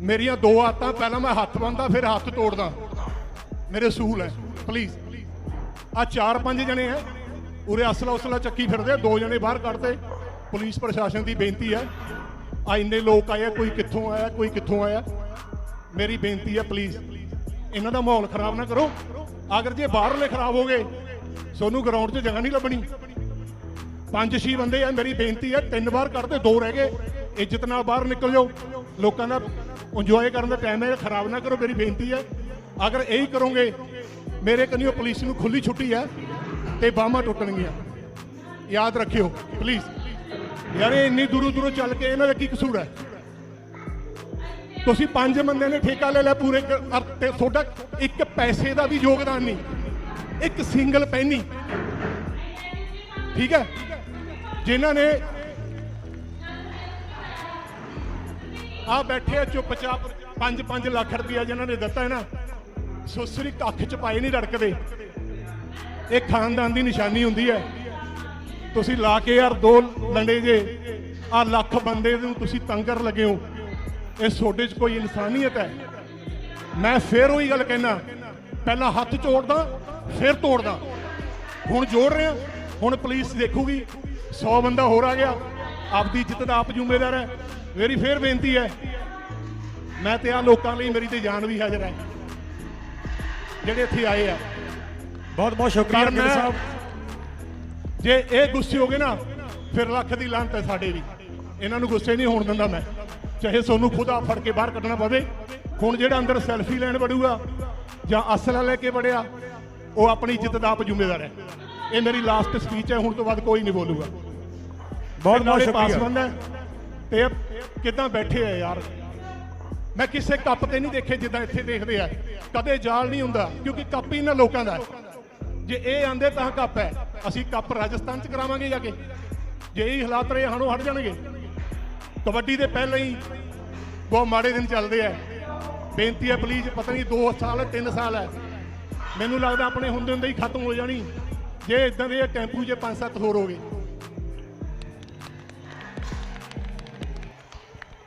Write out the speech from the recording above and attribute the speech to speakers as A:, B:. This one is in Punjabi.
A: ਮੇਰੀਆਂ ਦੋ ਆਤਾਂ ਪਹਿਲਾਂ ਮੈਂ ਹੱਥ ਬੰਨਦਾ ਫਿਰ ਹੱਥ ਤੋੜਦਾ। ਮੇਰੇ ਸੂਲ ਹੈ। ਪਲੀਜ਼ ਆ ਚਾਰ ਪੰਜ ਜਣੇ ਹੈ। ਉਰੇ ਅਸਲਾ ਉਸਲਾ ਚੱਕੀ ਫਿਰਦੇ ਆ, ਦੋ ਜਣੇ ਬਾਹਰ ਕੱਢਦੇ। ਪੁਲਿਸ ਪ੍ਰਸ਼ਾਸਨ ਦੀ ਬੇਨਤੀ ਹੈ। ਆ ਇੰਨੇ ਲੋਕ ਆਏ ਆ, ਕੋਈ ਕਿੱਥੋਂ ਆਇਆ ਕੋਈ ਕਿੱਥੋਂ ਆਇਆ? ਮੇਰੀ ਬੇਨਤੀ ਹੈ ਪਲੀਜ਼ ਇਹਨਾਂ ਦਾ ਮਾਹੌਲ ਖਰਾਬ ਨਾ ਕਰੋ। ਅਗਰ ਜੇ ਬਾਹਰਲੇ ਖਰਾਬ ਹੋ ਗਏ ਸੋਨੂੰ ਗਰਾਊਂਡ 'ਚ ਜਗ੍ਹਾ ਨਹੀਂ ਲੱਭਣੀ। ਪੰਜ ਛੇ ਬੰਦੇ ਆ, ਮੇਰੀ ਬੇਨਤੀ ਹੈ ਤਿੰਨ ਵਾਰ ਕੱਢਦੇ ਦੋ ਰਹਿ ਗਏ। ਇੱਜ਼ਤ ਨਾਲ ਬਾਹਰ ਨਿਕਲ ਜਾਓ। ਲੋਕਾਂ ਦਾ ਇੰਜੋਏ ਕਰਨ ਦਾ ਟਾਈਮ ਹੈ, ਖਰਾਬ ਨਾ ਕਰੋ, ਮੇਰੀ ਬੇਨਤੀ ਹੈ ਅਗਰ ਇਹੀ ਕਰੋਗੇ, ਮੇਰੇ ਕਨੀਓ ਪੁਲਿਸ ਨੂੰ ਖੁੱਲੀ ਛੁੱਟੀ ਹੈ ਤੇ ਬਾਹਾਂ ਟੁੱਟਣਗੀਆਂ। ਯਾਦ ਰੱਖਿਓ ਪਲੀਜ਼ ਯਾਰ, ਇਹ ਇੰਨੀ ਦੂਰੋਂ ਦੂਰੋਂ ਚੱਲ ਕੇ ਇਹਨਾਂ ਦਾ ਕੀ ਕਸੂਰ ਹੈ? ਤੁਸੀਂ ਪੰਜ ਬੰਦੇ ਨੇ ਠੇਕਾ ਲੈ ਲਿਆ ਪੂਰੇ ਤੇ ਤੁਹਾਡਾ ਇੱਕ ਪੈਸੇ ਦਾ ਵੀ ਯੋਗਦਾਨ ਨਹੀਂ। ਇੱਕ ਸਿੰਗਲ ਪੈਨੀ। ਠੀਕ ਹੈ? ਜਿਨ੍ਹਾਂ ਨੇ ਆ ਬੈਠੇ ਆ ਚੁੱਪਚਾਪ 5-5 ਲੱਖ ਰੁਪਇਆ ਜਿਨ੍ਹਾਂ ਨੇ ਦਿੱਤਾ ਹੈ ਨਾ ਸੁਸਰੀ ਕੱਖ ਚ ਪਾਏ ਨਹੀਂ ਰੜਕਦੇ। ਇਹ ਖਾਨਦਾਨ ਦੀ ਨਿਸ਼ਾਨੀ ਹੁੰਦੀ ਹੈ। ਤੁਸੀਂ ਲਾ ਕੇ ਯਾਰ ਦੋ ਲੰਡੇ ਜੇ, ਆ ਲੱਖ ਬੰਦੇ ਨੂੰ ਤੁਸੀਂ ਤੰਗਰ ਲੱਗੇ ਹੋ। ਇਹ ਤੁਹਾਡੇ 'ਚ ਕੋਈ ਇਨਸਾਨੀਅਤ ਹੈ। ਮੈਂ ਫੇਰ ਉਹੀ ਗੱਲ ਕਹਿਣਾ ਪਹਿਲਾਂ ਹੱਥ ਜੋੜਦਾ ਫਿਰ ਤੋੜਦਾ। ਹੁਣ ਜੋੜ ਰਿਹਾ ਹੁਣ ਪੁਲਿਸ ਦੇਖੂਗੀ 100 ਬੰਦਾ ਹੋਰ ਆ ਗਿਆ। ਆਪਦੀ ਇੱਜ਼ਤ ਦਾ ਆਪ ਜ਼ਿੰਮੇਦਾਰ ਹੈ। ਮੇਰੀ ਫੇਰ ਬੇਨਤੀ ਹੈ ਮੈਂ ਤੇ ਆ ਲੋਕਾਂ ਲਈ ਮੇਰੀ ਤੇ ਜਾਨ ਵੀ ਹਾਜ਼ਰ ਹੈ ਜਿਹੜੇ ਇੱਥੇ ਆਏ ਆ।
B: ਬਹੁਤ ਬਹੁਤ ਸ਼ੁਕਰੀਆ ਗਿੱਲ ਸਾਹਿਬ।
A: ਜੇ ਇਹ ਗੁੱਸੇ ਹੋ ਗਏ ਨਾ ਫਿਰ ਲੱਖ ਦੀ ਲਾਂਤ ਹੈ ਸਾਡੇ ਵੀ। ਇਹਨਾਂ ਨੂੰ ਗੁੱਸੇ ਨਹੀਂ ਹੋਣ ਦਿੰਦਾ ਮੈਂ। ਚਾਹੇ ਸੋਨੂੰ ਖੁਦਾ ਫੜ ਕੇ ਬਾਹਰ ਕੱਢਣਾ ਪਵੇ ਹੁਣ ਜਿਹੜਾ ਅੰਦਰ ਸੈਲਫੀ ਲੈਣ ਵੜੂਗਾ ਜਾਂ ਅਸਲਾ ਲੈ ਕੇ ਵੜਿਆ ਉਹ ਆਪਣੀ ਇੱਜ਼ਤ ਦਾ ਆਪ ਜ਼ਿੰਮੇਦਾਰ ਹੈ। ਇਹ ਮੇਰੀ ਲਾਸਟ ਸਪੀਚ ਹੈ ਹੁਣ ਤੋਂ ਬਾਅਦ ਕੋਈ ਨਹੀਂ ਬੋਲੂਗਾ।
B: ਬਹੁਤ ਬਹੁਤ ਸ਼ੁਕਰੀਆ।
A: ਤੇ ਕਿੱਦਾਂ ਬੈਠੇ ਆ ਯਾਰ? ਮੈਂ ਕਿਸੇ ਕੱਪ ਤੇ ਨਹੀਂ ਦੇਖੇ ਜਿੱਦਾਂ ਇੱਥੇ ਦੇਖਦੇ ਆ। ਕਦੇ ਜਾਲ ਨਹੀਂ ਹੁੰਦਾ ਕਿਉਂਕਿ ਕੱਪ ਹੀ ਇਹਨਾਂ ਲੋਕਾਂ ਦਾ ਜੇ ਇਹ ਆਂਦੇ ਤਾਂ ਕੱਪ ਹੈ। ਅਸੀਂ ਕੱਪ ਰਾਜਸਥਾਨ ਚ ਕਰਾਵਾਂਗੇ ਜਾ ਕੇ। ਜੇ ਇਹ ਹਾਲਾਤ ਰਹੇ ਹਣੋਂ ਹਟ ਜਾਣਗੇ। ਕਬੱਡੀ ਦੇ ਪਹਿਲਾਂ ਹੀ ਬਹੁਤ ਮਾੜੇ ਦਿਨ ਚੱਲਦੇ ਆ। ਬੇਨਤੀ ਹੈ ਪਲੀਜ਼ ਪਤਾ ਨਹੀਂ 2 ਸਾਲ 3 ਸਾਲ ਹੈ। ਮੈਨੂੰ ਲੱਗਦਾ ਆਪਣੇ ਹੁੰਦੇ ਹੁੰਦੇ ਹੀ ਖਤਮ ਹੋ ਜਾਣੀ। ਜੇ ਇਦਾਂ ਦੇ ਟੈਂਪੂ ਜੇ ਪੰਜ ਸੱਤ ਹੋਰ ਹੋ ਗਏ।